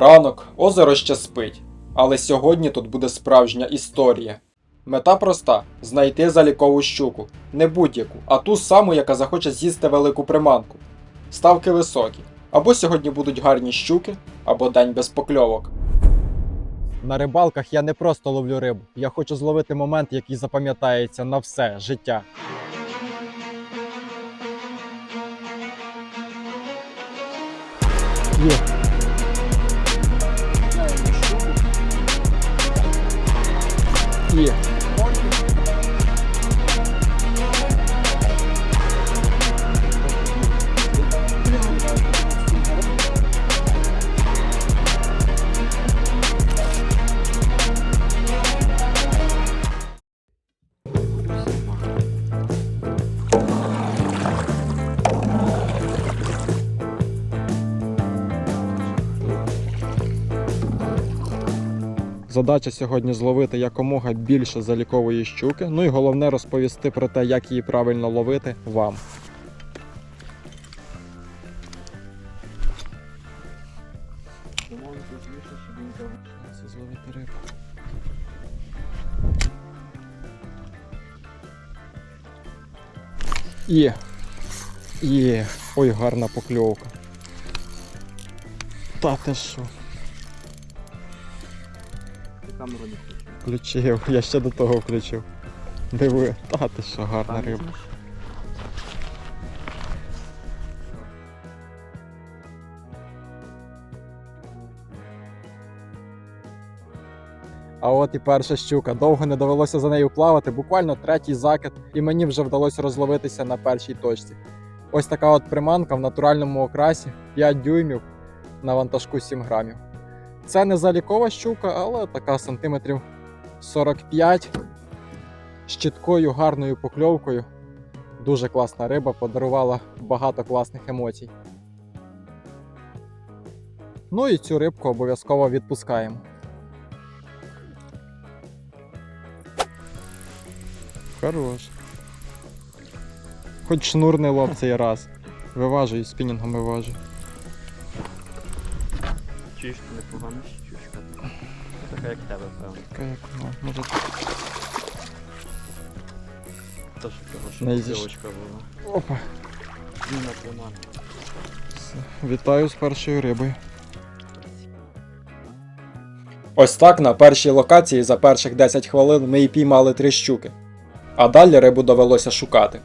Ранок, озеро ще спить, але сьогодні тут буде справжня історія. Мета проста знайти залікову щуку, не будь-яку, а ту саму, яка захоче з'їсти велику приманку. Ставки високі. Або сьогодні будуть гарні щуки, або день без покльовок. На рибалках я не просто ловлю рибу, я хочу зловити момент, який запам'ятається на все життя. Є. Є. Задача сьогодні зловити якомога більше залікової щуки. Ну і головне розповісти про те, як її правильно ловити вам. Є. Є. Ой, гарна покльовка. Та ти що? Камеру не включив. Включив, я ще до того включив. Диви, та ти що гарна риба. А от і перша щука. Довго не довелося за нею плавати, буквально третій закид, і мені вже вдалося розловитися на першій точці. Ось така от приманка в натуральному окрасі 5 дюймів на вантажку 7 грамів. Це не залікова щука, але така сантиметрів 45 з чіткою гарною покльовкою. Дуже класна риба, подарувала багато класних емоцій. Ну і цю рибку обов'язково відпускаємо. Хорош. Хоч шнур не лов цей раз. Виважу і спінінгом виважу. Ти непогана щучка. Така як тебе, певно. Така як ну, може Теж хороша Не зіш- покльовочка була. Опа. Зміна приманка. Все. Вітаю з першою рибою. Ось так на першій локації за перших 10 хвилин ми і піймали три щуки. А далі рибу довелося шукати.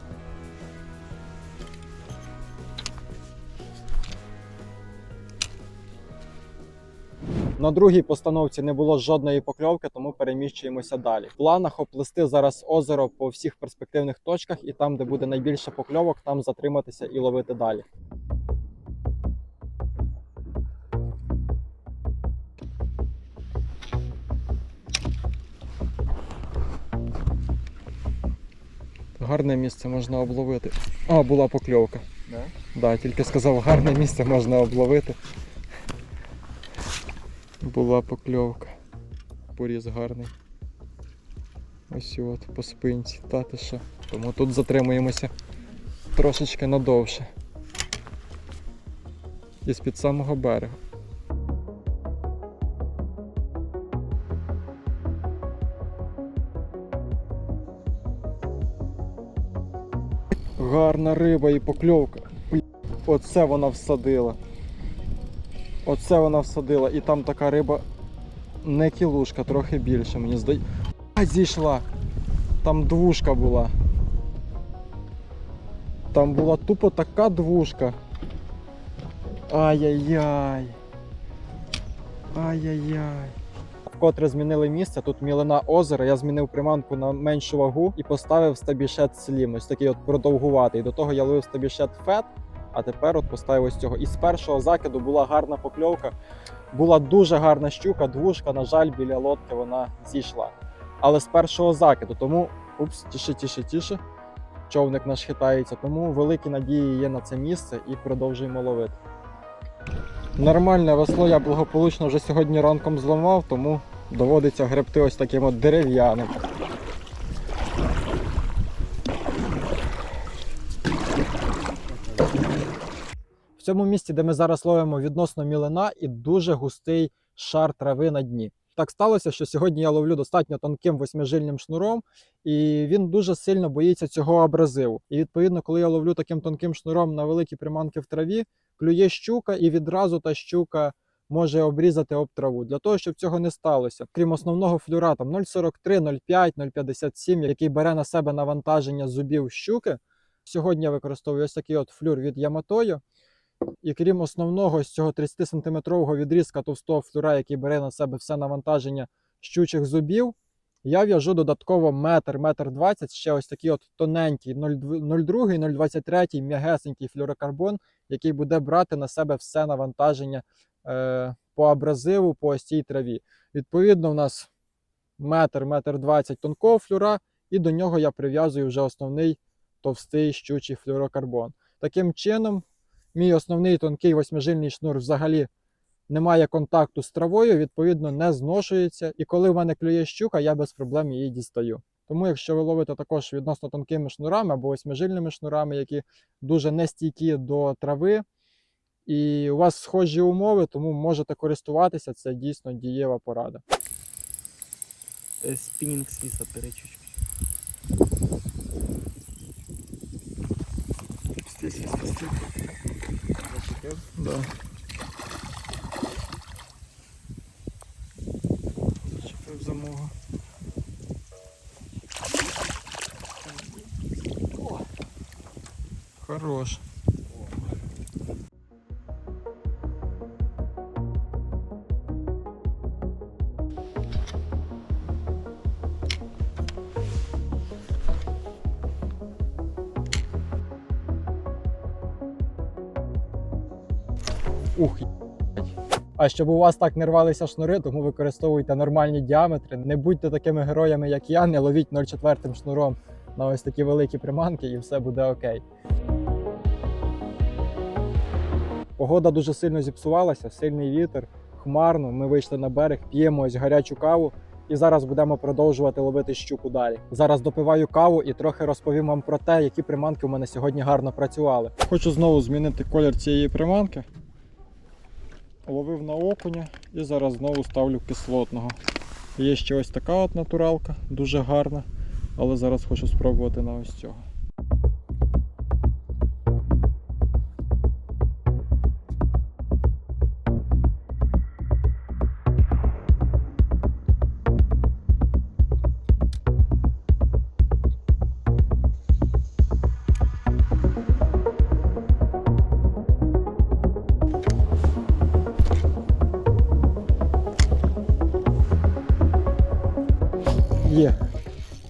На другій постановці не було жодної покльовки, тому переміщуємося далі. В планах оплести зараз озеро по всіх перспективних точках, і там, де буде найбільше покльовок, там затриматися і ловити далі. Гарне місце можна обловити. А, була покльовка. Да? Да, тільки сказав, гарне місце можна обловити. Була покльовка. Поріз гарний. Ось от по спинці. Та ти що. Тому тут затримуємося трошечки надовше. І з-під самого берега. Гарна риба і покльовка. Оце вона всадила. Оце вона всадила. І там така риба не кілушка, трохи більше, мені здається. А, зійшла. Там двушка була. Там була тупо така двушка. Ай-яй-яй. Ай-яй-яй. Вкотре змінили місце, тут мілина озера, я змінив приманку на меншу вагу і поставив стабішет слім. Ось такий от продовгуватий. До того я ловив стабішет фет, а тепер от поставив ось цього. І з першого закиду була гарна покльовка. Була дуже гарна щука, двушка, на жаль, біля лодки вона зійшла. Але з першого закиду, тому упс, тіше, тіше, тіше. Човник наш хитається, тому великі надії є на це місце і продовжуємо ловити. Нормальне весло я благополучно вже сьогодні ранком зламав, тому доводиться гребти ось таким от дерев'яним. Цьому місці, де ми зараз ловимо відносно мілина і дуже густий шар трави на дні. Так сталося, що сьогодні я ловлю достатньо тонким восьмижильним шнуром, і він дуже сильно боїться цього абразиву. І відповідно, коли я ловлю таким тонким шнуром на великі приманки в траві, клює щука, і відразу та щука може обрізати об траву. Для того, щоб цього не сталося, крім основного флюра, там 0,43, 0,5, 0,57, який бере на себе навантаження зубів щуки. Сьогодні я використовую ось такий от флюр від Яматою. І крім основного з цього 30 сантиметрового відрізка товстого флюра, який бере на себе все навантаження щучих зубів, я в'яжу додатково метр, метр 20, ще ось такий от тоненький 0,2, 0,23 м'ягесенький флюрокарбон, який буде брати на себе все навантаження е, по абразиву, по ось цій траві. Відповідно, у нас метр, метр 20 тонкого флюра, і до нього я прив'язую вже основний товстий щучий флюрокарбон. Таким чином, мій основний тонкий восьмижильний шнур взагалі не має контакту з травою, відповідно, не зношується. І коли в мене клює щука, я без проблем її дістаю. Тому, якщо ви ловите також відносно тонкими шнурами або восьмижильними шнурами, які дуже нестійкі до трави, і у вас схожі умови, тому можете користуватися, це дійсно дієва порада. Е, Спінінг свіса перечуть. Стій, стій, стій, стій. Зачепив? Да. Зачепив за мого. Хорош. А щоб у вас так не рвалися шнури, тому використовуйте нормальні діаметри. Не будьте такими героями, як я, не ловіть 0,4 шнуром на ось такі великі приманки, і все буде окей. Погода дуже сильно зіпсувалася, сильний вітер, хмарно. Ми вийшли на берег, п'ємо ось гарячу каву. І зараз будемо продовжувати ловити щуку далі. Зараз допиваю каву і трохи розповім вам про те, які приманки у мене сьогодні гарно працювали. Хочу знову змінити колір цієї приманки ловив на окуня і зараз знову ставлю кислотного. Є ще ось така от натуралка, дуже гарна, але зараз хочу спробувати на ось цього.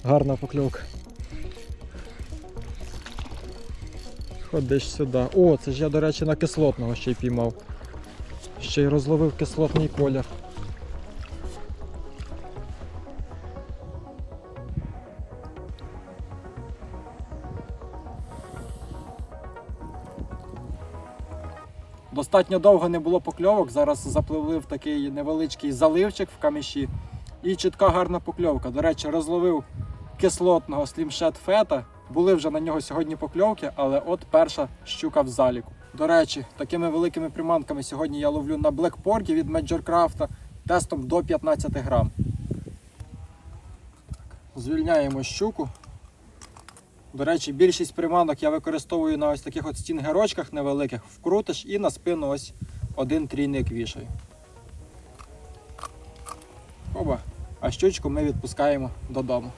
Гарна покльовка. Ходиш сюди. О, це ж я, до речі, на кислотного ще й піймав. Ще й розловив кислотний колір. Достатньо довго не було покльовок. Зараз запливли в такий невеличкий заливчик в каміші. І чітка гарна покльовка. До речі, розловив кислотного слімшет фета. Були вже на нього сьогодні покльовки, але от перша щука в заліку. До речі, такими великими приманками сьогодні я ловлю на блекпорті від Majorcraft тестом до 15 грам. Звільняємо щуку. До речі, більшість приманок я використовую на ось таких от стінгерочках невеликих, вкрутиш і на спину ось один трійник вішаю. Оба. А щучку ми відпускаємо додому.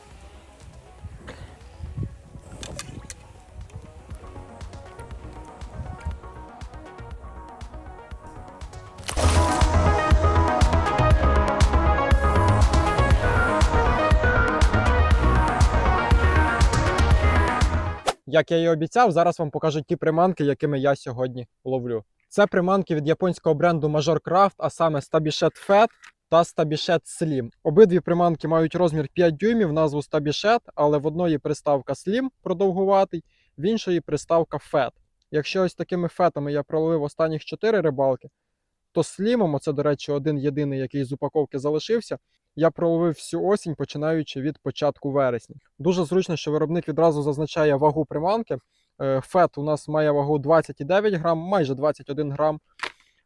Як я і обіцяв, зараз вам покажу ті приманки, якими я сьогодні ловлю. Це приманки від японського бренду Major Craft, а саме Stabichet Fat та Stabichet Slim. Обидві приманки мають розмір 5 дюймів, назву Stabichet, але в одної приставка Slim продовгуватий, в іншої приставка Fat. Якщо ось такими фетами я проловив останніх 4 рибалки, то слімом, оце, до речі, один єдиний, який з упаковки залишився, я проловив всю осінь, починаючи від початку вересня. Дуже зручно, що виробник відразу зазначає вагу приманки. Е, Фет у нас має вагу 29 грам, майже 21 грам.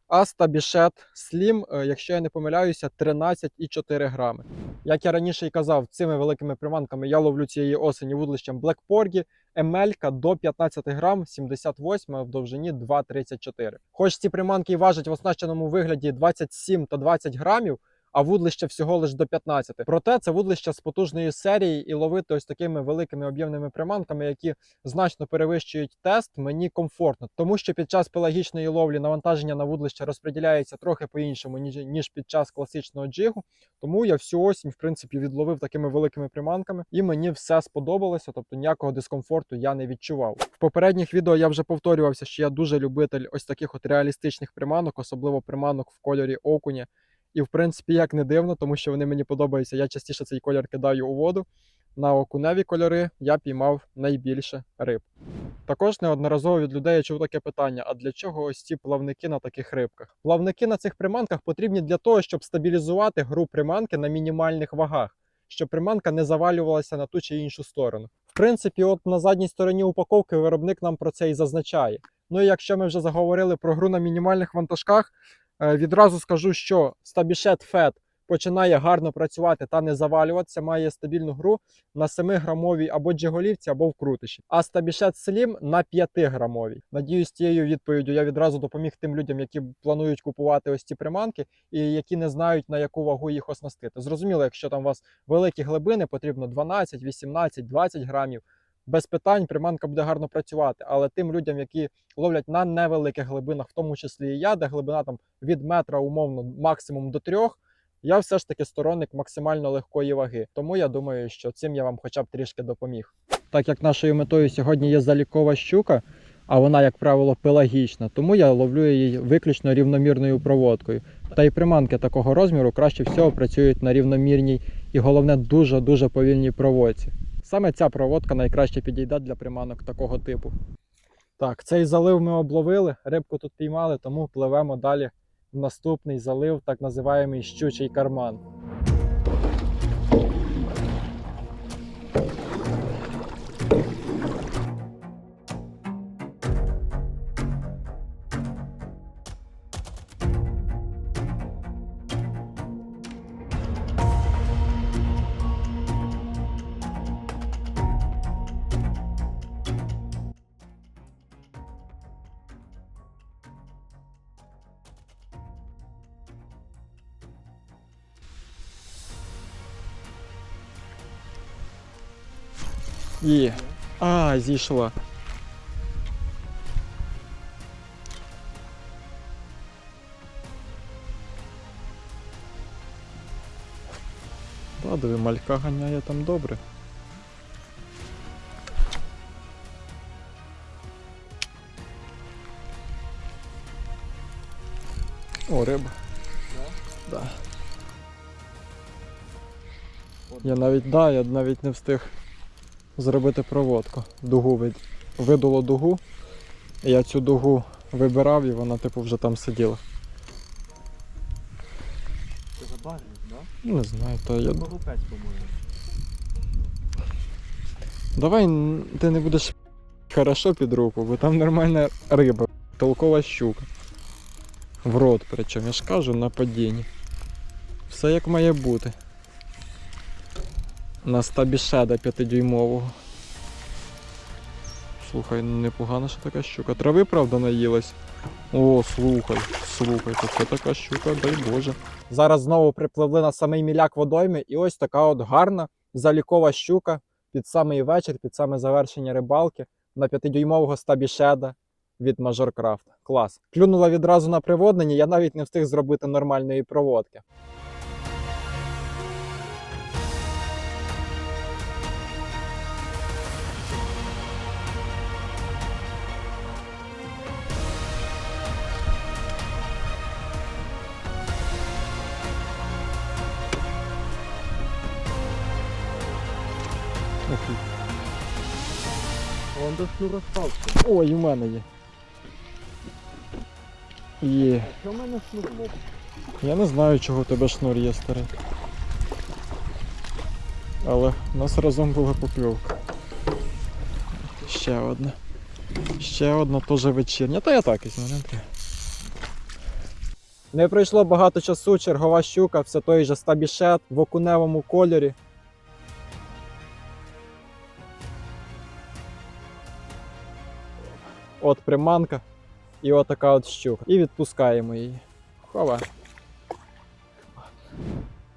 А стабішет Slim, е, якщо я не помиляюся, 13,4 грами. Як я раніше і казав, цими великими приманками я ловлю цієї осені вудлищем Porgy, Емелька до 15 грам, 78 в довжині 2,34. Хоч ці приманки важать в оснащеному вигляді 27 та 20 грамів, а вудлище всього лише до 15. Проте це вудлище з потужної серії і ловити ось такими великими об'ємними приманками, які значно перевищують тест, мені комфортно, тому що під час пелагічної ловлі навантаження на вудлище розподіляється трохи по-іншому, ніж, ніж під час класичного джигу. Тому я всю осінь, в принципі, відловив такими великими приманками, і мені все сподобалося, тобто ніякого дискомфорту я не відчував. В попередніх відео я вже повторювався, що я дуже любитель ось таких от реалістичних приманок, особливо приманок в кольорі окуня. І в принципі, як не дивно, тому що вони мені подобаються. Я частіше цей колір кидаю у воду. На окуневі кольори я піймав найбільше риб. Також неодноразово від людей я чув таке питання: а для чого ось ці плавники на таких рибках? Плавники на цих приманках потрібні для того, щоб стабілізувати гру приманки на мінімальних вагах, щоб приманка не завалювалася на ту чи іншу сторону. В принципі, от на задній стороні упаковки виробник нам про це і зазначає. Ну і якщо ми вже заговорили про гру на мінімальних вантажках, відразу скажу, що Stabishet Fat починає гарно працювати та не завалюватися, має стабільну гру на 7-грамовій або джиголівці, або вкрутиші. А Stabishet Slim на 5-грамовій. Надіюсь, цією відповіддю я відразу допоміг тим людям, які планують купувати ось ці приманки і які не знають на яку вагу їх оснастити. Зрозуміло, якщо там у вас великі глибини, потрібно 12, 18, 20 грамів. Без питань приманка буде гарно працювати, але тим людям, які ловлять на невеликих глибинах, в тому числі і я, де глибина там від метра умовно максимум до трьох, я все ж таки сторонник максимально легкої ваги. Тому я думаю, що цим я вам хоча б трішки допоміг. Так як нашою метою сьогодні є залікова щука, а вона, як правило, пелагічна, тому я ловлю її виключно рівномірною проводкою. Та й приманки такого розміру краще всього працюють на рівномірній і головне дуже дуже повільній проводці. Саме ця проводка найкраще підійде для приманок такого типу. Так, цей залив ми обловили, рибку тут піймали, тому пливемо далі в наступний залив, так називаємий щучий карман. І. А, зійшла. Та, диви, малька ганяє там добре. О, риба. Да. Я навіть, да, я навіть не встиг зробити проводку. Дугу вид... видуло дугу. Я цю дугу вибирав і вона типу вже там сиділа. Це забарник, да? Ну, Не знаю, то я. Голубець, по-моєму. Давай ти не будеш хорошо під руку, бо там нормальна риба, толкова щука. В рот причому, я ж кажу, на падінні. Все як має бути. На стабі шеда 5-дюймового. Слухай, ну непогана ще така щука. Трави, правда, наїлась. О, слухай, слухай, то це така щука, дай Боже. Зараз знову припливли на самий міляк водойми, і ось така от гарна залікова щука під самий вечір, під саме завершення рибалки на 5-дюймового стабі шеда від Majorcraft. Клас. Клюнула відразу на приводненні, я навіть не встиг зробити нормальної проводки. Он до шнур розпався. Ой, у мене є. Є. Що в мене шнур лоб? Я не знаю, чого у тебе шнур є старий. Але у нас разом була покльовка. Ще одна. Ще одна теж вечірня. Та я так візьму, не. Не пройшло багато часу, чергова щука, все той же стабішет в окуневому кольорі. От приманка і отака от щука. І відпускаємо її. Хова.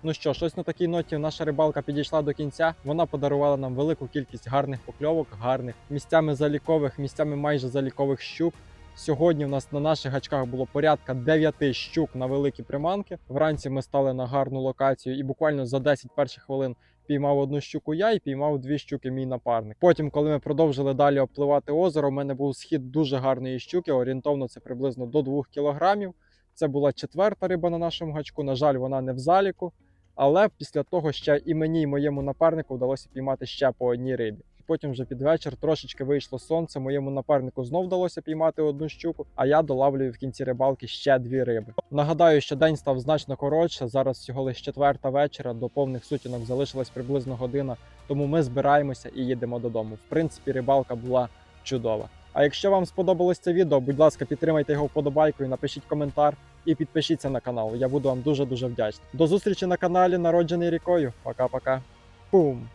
Ну що, щось на такій ноті наша рибалка підійшла до кінця. Вона подарувала нам велику кількість гарних покльовок, гарних місцями залікових, місцями майже залікових щук. Сьогодні в нас на наших гачках було порядка 9 щук на великі приманки. Вранці ми стали на гарну локацію і буквально за 10 перших хвилин піймав одну щуку я і піймав дві щуки мій напарник. Потім, коли ми продовжили далі обпливати озеро, у мене був схід дуже гарної щуки. Орієнтовно це приблизно до 2 кілограмів. Це була четверта риба на нашому гачку. На жаль, вона не в заліку. Але після того ще і мені, і моєму напарнику вдалося піймати ще по одній рибі. Потім вже під вечір трошечки вийшло сонце. Моєму напарнику знов вдалося піймати одну щуку, а я долавлюю в кінці рибалки ще дві риби. Нагадаю, що день став значно коротше. Зараз всього лише четверта вечора. До повних сутінок залишилась приблизно година. Тому ми збираємося і їдемо додому. В принципі, рибалка була чудова. А якщо вам сподобалось це відео, будь ласка, підтримайте його вподобайкою, напишіть коментар і підпишіться на канал. Я буду вам дуже дуже вдячний. До зустрічі на каналі Народжений рікою. Пока-пока. Пум!